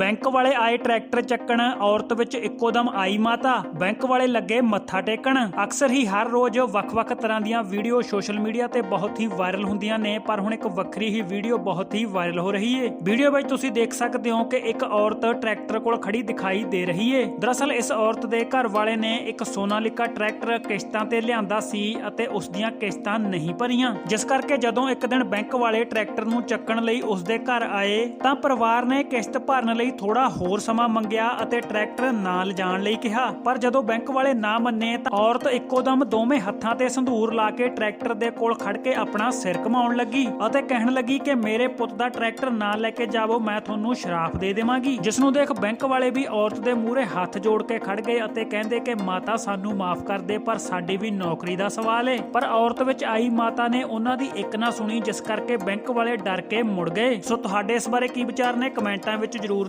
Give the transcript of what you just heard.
Bank ਵਾਲੇ ਆਏ tractor ਚੱਕਣ, ਔਰਤ ਵਿੱਚ ਇੱਕੋ ਦਮ ਆਈ ਮਾਤਾ। ਬੈਂਕ ਵਾਲੇ ਲੱਗੇ ਮੱਥਾ ਟੇਕਣ। ਅਕਸਰ ਹੀ ਹਰ ਰੋਜ਼ ਵੱਖ-ਵੱਖ ਤਰ੍ਹਾਂ ਦੀਆਂ ਵੀਡੀਓ ਸੋਸ਼ਲ ਮੀਡੀਆ ਤੇ ਬਹੁਤ ਹੀ ਵਾਇਰਲ ਹੁੰਦੀਆਂ ਨੇ, ਪਰ ਹੁਣ ਇੱਕ ਵੱਖਰੀ ਹੀ ਵੀਡੀਓ ਬਹੁਤ ਹੀ ਵਾਇਰਲ ਹੋ ਰਹੀ ਏ। ਵੀਡੀਓ ਵਿੱਚ ਤੁਸੀਂ ਦੇਖ ਸਕਦੇ ਹੋ ਕਿ ਇੱਕ ਔਰਤ ਟਰੈਕਟਰ ਕੋਲ ਖੜੀ ਦਿਖਾਈ ਦੇ ਰਹੀ ਏ। ਦਰਅਸਲ ਇਸ ਔਰਤ ਦੇ ਘਰ ਵਾਲੇ ਨੇ ਇੱਕ ਸੋਨਾਲਿਕਾ ਟਰੈਕਟਰ ਕਿਸ਼ਤਾਂ ਤੇ ਲਿਆਂਦਾ ਸੀ ਅਤੇ ਉਸ ਦੀਆਂ ਕਿਸ਼ਤਾਂ ਨਹੀਂ ਭਰੀਆਂ। ਜਿਸ ਕਰਕੇ ਜਦੋਂ ਇੱਕ ਦਿਨ ਬੈਂਕ ਵਾਲੇ ਟਰੈਕਟਰ ਨੂੰ ਚੱਕਣ ਲਈ ਉਸ ਦੇ ਘਰ ਆਏ, ਤਾਂ ਪਰਿਵਾਰ ਨੇ ਕਿਸ਼ਤ ਭਰਨ ਲਈ ਥੋੜਾ ਹੋਰ ਸਮਾਂ ਮੰਗਿਆ ਅਤੇ ਟਰੈਕਟਰ ਨਾ ਲਿਜਾਣ ਲਈ ਕਿਹਾ। ਪਰ ਜਦੋਂ ਬੈਂਕ ਵਾਲੇ ਨਾ ਮੰਨੇ ਤਾਂ ਔਰਤ ਇੱਕੋ ਦਮ ਦੋਵੇਂ ਹੱਥਾਂ ਤੇ ਸੰਧੂਰ ਲਾ ਕੇ ਟਰੈਕਟਰ ਦੇ ਕੋਲ ਖੜ ਕੇ ਆਪਣਾ ਸਿਰ ਘਮਾਉਣ ਲੱਗੀ ਅਤੇ ਕਹਿਣ ਲੱਗੀ ਕਿ ਮੇਰੇ ਪੁੱਤ ਦਾ ਟਰੈਕਟਰ ਨਾ ਲੈ ਕੇ ਜਾਵੋ, ਮੈਂ ਤੁਹਾਨੂੰ ਸ਼ਰਾਪ ਦੇ ਦੇਵਾਂਗੀ। ਜਿਸ ਨੂੰ ਦੇਖ ਬੈਂਕ ਵਾਲੇ ਵੀ ਔਰਤ ਦੇ ਮੂਹਰੇ ਹੱਥ ਜੋੜ ਕੇ ਖੜ ਗਏ ਅਤੇ ਕਹਿੰਦੇ ਕਿ ਮਾਤਾ ਸਾਨੂੰ ਮਾਫ ਕਰ ਦੇ, ਪਰ ਸਾਡੀ ਵੀ ਨੌਕਰੀ ਦਾ ਸਵਾਲ ਏ। ਪਰ ਔਰਤ ਵਿੱਚ ਆਈ ਮਾਤਾ ਨੇ ਉਹਨਾਂ ਦੀ ਇੱਕ ਨਾ ਸੁਣੀ, ਜਿਸ ਕਰਕੇ ਬੈਂਕ ਵਾਲੇ ਡਰ ਕੇ ਮੁੜ ਗਏ। ਸੋ ਤੁਹਾਡੇ ਇਸ ਬਾਰੇ ਕੀ ਵਿਚਾਰ ਨੇ? ਕਮੈਂਟਾਂ ਵਿੱਚ ਜਰੂਰ